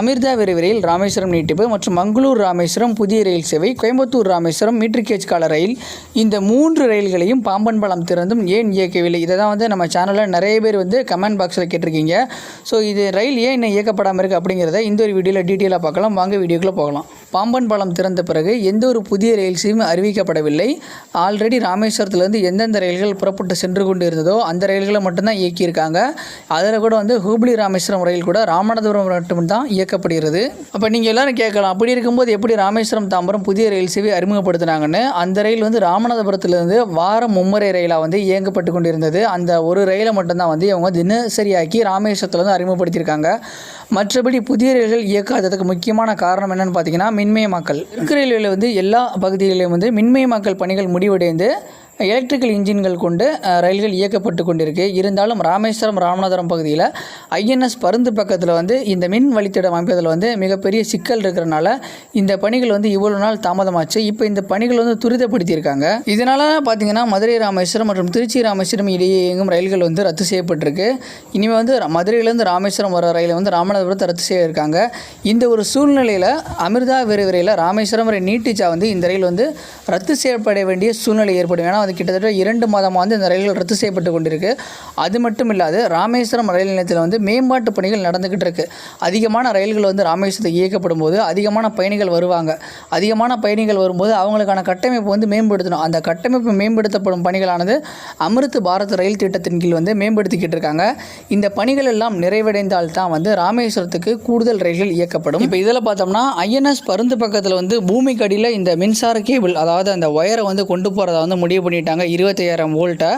அமிர்தா விரைவிரையில் ராமேஸ்வரம் நீட்டிப்பு மற்றும் மங்களூர் ராமேஸ்வரம் புதிய ரயில் சேவை கோயம்புத்தூர் ராமேஸ்வரம் மீட்டர் கேஜ் கால ரயில். இந்த மூன்று ரயில்களையும் பாம்பன் பாலம் திறந்தும் ஏன் இயக்கவில்லை? இதை தான் வந்து நம்ம சேனலில் நிறைய பேர் வந்து கமெண்ட் பாக்ஸில் கேட்டிருக்கீங்க. ஸோ இது ரயில் ஏன் இன்னும் இயக்கப்படாமல் இருக்குது அப்படிங்கிறத இந்த ஒரு வீடியோவில் டீட்டெயிலாக பார்க்கலாம். வாங்க வீடியோக்குள்ளே போகலாம். பாம்பன் பாலம் திறந்த பிறகு எந்த ஒரு புதிய ரயில் சேவையும் அறிவிக்கப்படவில்லை. ஆல்ரெடி ராமேஸ்வரத்துலேருந்து எந்தெந்த ரயில்கள் புறப்பட்டு சென்று கொண்டு இருந்ததோ அந்த ரயில்களை மட்டும்தான் இயக்கியிருக்காங்க. அதில் கூட வந்து ஹூப்ளி ராமேஸ்வரம் ரயில் கூட ராமநாதபுரம் மட்டும்தான் இயக்கப்படுகிறது. அப்போ நீங்கள் எல்லாரும் கேட்கலாம் அப்படி இருக்கும்போது எப்படி ராமேஸ்வரம் தாம்பரம் புதிய ரயில் சேவை அறிமுகப்படுத்தினாங்கன்னு? அந்த ரயில் வந்து ராமநாதபுரத்துலேருந்து வாரம் மும்முறை ரயிலாக வந்து இயங்கப்பட்டு கொண்டிருந்தது. அந்த ஒரு ரயிலை மட்டும்தான் வந்து இவங்க தினசரியாக்கி ராமேஸ்வரத்துலேருந்து அறிமுகப்படுத்தியிருக்காங்க. மற்றபடி புதிய ரயில்கள் இயக்காததுக்கு முக்கியமான காரணம் என்னென்னு பார்த்தீங்கன்னா மின்மயமாக்கல். தெற்கு ரயில்வேல வந்து எல்லா பகுதிகளிலும் வந்து மின்மயமாக்கல் பணிகள் முடிவடைந்து எலக்ட்ரிக்கல் இன்ஜின்கள் கொண்டு ரயில்கள் இயக்கப்பட்டு கொண்டிருக்கு. இருந்தாலும் ராமேஸ்வரம் ராமநாதபுரம் பகுதியில் ஐஎன்எஸ் பருந்து பக்கத்தில் வந்து இந்த மின் வழித்திடம் அமைப்பதில் வந்து மிகப்பெரிய சிக்கல் இருக்கிறனால இந்த பணிகள் வந்து இவ்வளோ நாள் தாமதமாச்சு. இப்போ இந்த பணிகள் வந்து துரிதப்படுத்தியிருக்காங்க. இதனால் பார்த்தீங்கன்னா மதுரை ராமேஸ்வரம் மற்றும் திருச்சி ராமேஸ்வரம் இடையே இயங்கும் ரயில்கள் வந்து ரத்து செய்யப்பட்டிருக்கு. இனிமேல் வந்து மதுரையிலேருந்து ராமேஸ்வரம் வர ரயிலை வந்து ராமநாதபுரத்தை ரத்து செய்யிருக்காங்க இந்த ஒரு சூழ்நிலையில் அமிர்தா விரைவிரையில் ராமேஸ்வரம் வரை நீட்டிச்சா வந்து இந்த ரயில் வந்து ரத்து செய்யப்பட வேண்டிய சூழ்நிலை ஏற்படும். ஏன்னா அது கிட்டத்தட்ட இரண்டு மாதமாக வந்து இந்த ரயில்கள் ரத்து செய்யப்பட்டு கொண்டிருக்கு. அது மட்டும் இல்லாது ராமேஸ்வரம் ரயில் நிலையத்தில் வந்து மேம்பாட்டு பணிகள் நடந்துக்கிட்டு இருக்கு. அதிகமான ரயில்கள் வந்து ராமேஸ்வரத்தில் இயக்கப்படும் போது அதிகமான பயணிகள் வருவாங்க. அதிகமான பயணிகள் வரும்போது அவங்களுக்கான கட்டமைப்பு வந்து மேம்படுத்தணும். அந்த கட்டமைப்பு மேம்படுத்தப்படும் பணிகளானது அமிர்த் பாரத் ரயில் திட்டத்தின் கீழ் வந்து மேம்படுத்திக்கிட்டு இருக்காங்க. இந்த பணிகள் எல்லாம் நிறைவடைந்தால் தான் வந்து ராமேஸ்வரத்துக்கு கூடுதல் ரயில்கள் இயக்கப்படும். இப்போ இதில் பார்த்தோம்னா ஐஎன்எஸ் பருந்து பக்கத்தில் வந்து பூமிக்கு அடியில் இந்த மின்சார கேபிள் அதாவது அந்த ஒயரை வந்து கொண்டு போகிறத வந்து முடிவு பண்ணிட்டாங்க. இருபத்தையாயிரம் வோல்ட்டை.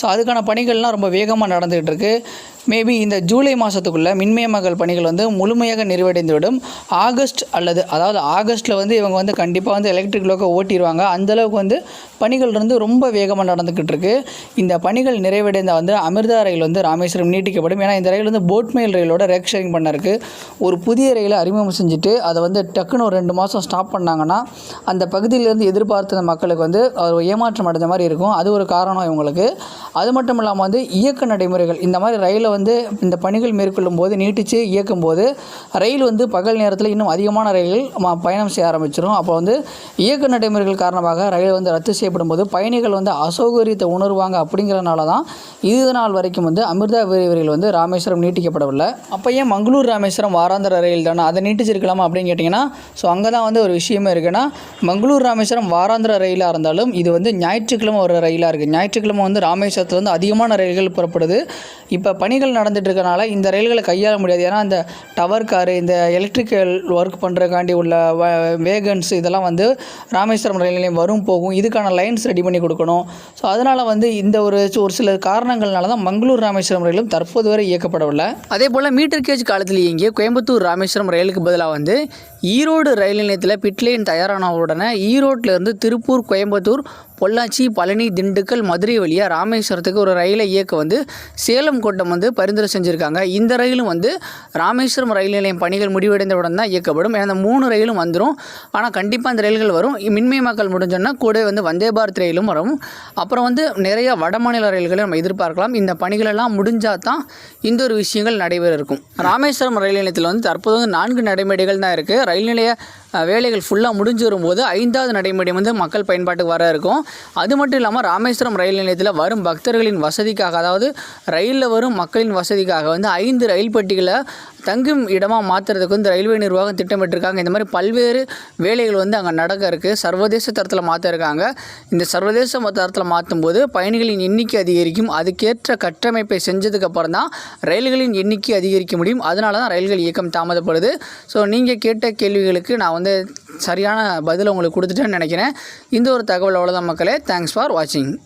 ஸோ அதுக்கான பணிகள்லாம் ரொம்ப வேகமாக நடந்துகிட்டு இருக்கு. மேபி இந்த ஜூலை மாதத்துக்குள்ளே மின்மயமாக்கல் பணிகள் வந்து முழுமையாக நிறைவடைந்துவிடும். ஆகஸ்ட் அல்லது அதாவது ஆகஸ்ட்டில் வந்து இவங்க வந்து கண்டிப்பாக வந்து எலக்ட்ரிக் லோக்கை ஓட்டிடுவாங்க அந்தளவுக்கு வந்து பணிகள் வந்து ரொம்ப வேகமாக நடந்துக்கிட்டு இருக்கு. இந்த பணிகள் நிறைவடைந்த வந்து அமிர்தா ரயில் வந்து ராமேஸ்வரம் நீட்டிக்கப்படும். ஏன்னா இந்த ரயில் வந்து போட்மெயில் ரயிலோட ரேக் ஷேரிங் பண்ண இருக்கு. ஒரு புதிய ரயிலை அறிமுகம் செஞ்சுட்டு அதை வந்து டக்குன்னு ஒரு ரெண்டு மாதம் ஸ்டாப் பண்ணாங்கன்னா அந்த பகுதியிலேருந்து எதிர்பார்த்த மக்களுக்கு வந்து அவர் ஏமாற்றம் அடைஞ்ச மாதிரி இருக்கும். அது ஒரு காரணம் இவங்களுக்கு. அது மட்டும் இல்லாமல் வந்து இயக்க நடைமுறைகள் இந்த மாதிரி ரயிலை வந்து இந்த பணிகள் மேற்கொள்ளும் போது நீட்டிச்சு இயக்கும் போது ரயில் வந்து பகல் நேரத்தில் இன்னும் அதிகமான ரயில்கள் பயணம் செய்ய ஆரம்பிச்சிடும் அப்போ வந்து இயக்க நடைமுறைகள் காரணமாக ரயில் வந்து ரத்து செய்யப்படும் போது பயணிகள் வந்து அசௌகரியத்தை உணர்வாங்க அப்படிங்கிறனால தான் இது நாள் வரைக்கும் வந்து அமிர்தா விரைவில் வந்து ராமேஸ்வரம் நீட்டிக்கப்படவில்லை. அப்போ ஏன் மங்களூர் ராமேஸ்வரம் வாராந்திர ரயில் தானே? அதை நீட்டிச்சிருக்கலாமா அப்படின்னு கேட்டிங்கன்னா ஸோ அங்கே தான் வந்து ஒரு விஷயமே இருக்குன்னா மங்களூர் ராமேஸ்வரம் வாராந்திர ரயிலாக இருந்தாலும் இது வந்து ஞாயிற்றுக்கிழமை ஒரு ரயிலாக இருக்குது ஞாயிற்றுக்கிழமை வந்து ராமேஸ்வரத்தில் வந்து அதிகமான ரயில்கள் புறப்படுது. இப்போ பணிகள் நடந்துட்டு இருக்கனால இந்த ரயில்களை கையாள முடியாது. ஏன்னா அந்த டவர் காரு இந்த எலக்ட்ரிக்கல் ஒர்க் பண்ணுறதுக்காண்டி உள்ள வேகன்ஸ் இதெல்லாம் வந்து ராமேஸ்வரம் ரயில் நிலையம் வரும் போகும். இதுக்கான லைன்ஸ் ரெடி பண்ணி கொடுக்கணும். ஸோ அதனால் வந்து இந்த ஒரு ஒரு சில காரணங்கள்னால தான் மங்களூர் ராமேஸ்வரம் ரயிலும் தற்போது வரை இயக்கப்படவில்லை. அதே போல் மீட்டர் கேஜ் காலத்தில் இயங்கிய கோயம்புத்தூர் ராமேஸ்வரம் ரயிலுக்கு பதிலாக வந்து ஈரோடு ரயில் நிலையத்தில் பிட்லைன் தயாரான உடனே ஈரோட்டிலிருந்து திருப்பூர் கோயம்புத்தூர் பொள்ளாச்சி பழனி திண்டுக்கல் மதுரை வழியாக ராமேஸ்வரத்துக்கு ஒரு ரயிலை இயக்க வந்து சேலம் கோட்டம் வந்து பரிந்துரை செஞ்சுருக்காங்க. இந்த ரயிலும் வந்து ராமேஸ்வரம் ரயில் நிலையம் பணிகள் முடிவடைந்தவுடன் தான் இயக்கப்படும். ஏன்னா மூணு ரயிலும் வந்துடும் ஆனால் கண்டிப்பாக அந்த ரயில்கள் வரும். மின்மயமாக்கல் முடிஞ்சோன்னா கூட வந்து வந்தே பாரத் ரயிலும் வரும். அப்புறம் வந்து நிறைய வடமாநில ரயில்களை நம்ம எதிர்பார்க்கலாம். இந்த பணிகளெல்லாம் முடிஞ்சால் தான் இந்த ஒரு விஷயங்கள் நடைபெற இருக்கும். ராமேஸ்வரம் ரயில் நிலையத்தில் வந்து தற்போது வந்து நான்கு நடைமேடைகள் தான் இருக்குது ரயில் நிலைய வேலைகள் ஃபுல்லாக முடிஞ்சு வரும்போது ஐந்தாவது நடைமுறை வந்து மக்கள் பயன்பாட்டுக்கு வர இருக்கும். அது மட்டும் இல்லாமல் ராமேஸ்வரம் ரயில் நிலையத்தில் வரும் பக்தர்களின் வசதிக்காக அதாவது ரயிலில் வரும் மக்களின் வசதிக்காக வந்து ஐந்து ரயில் பெட்டிகளை தங்கும் இடமாக மாற்றுறதுக்கு வந்து ரயில்வே நிர்வாகம் திட்டமிட்டிருக்காங்க. இந்த மாதிரி பல்வேறு வேலைகள் வந்து அங்கே நடக்க இருக்குது சர்வதேச தரத்தில் மாற்ற இருக்காங்க இந்த சர்வதேச தரத்தில் மாற்றும் போது பயணிகளின் எண்ணிக்கை அதிகரிக்கும். அதுக்கேற்ற கட்டமைப்பை செஞ்சதுக்கப்புறம் தான் ரயில்களின் எண்ணிக்கை அதிகரிக்க முடியும். அதனால தான் ரயில்கள் இயக்கம் தாமதப்படுது. ஸோ நீங்கள் கேட்ட கேள்விகளுக்கு நான் வந்து சரியான பதிலை உங்களுக்கு கொடுத்துட்டேன்னு நினைக்கிறேன். இந்த ஒரு தகவல் அவ்வளோதான் மக்களே. தேங்க்ஸ் ஃபார் வாட்சிங்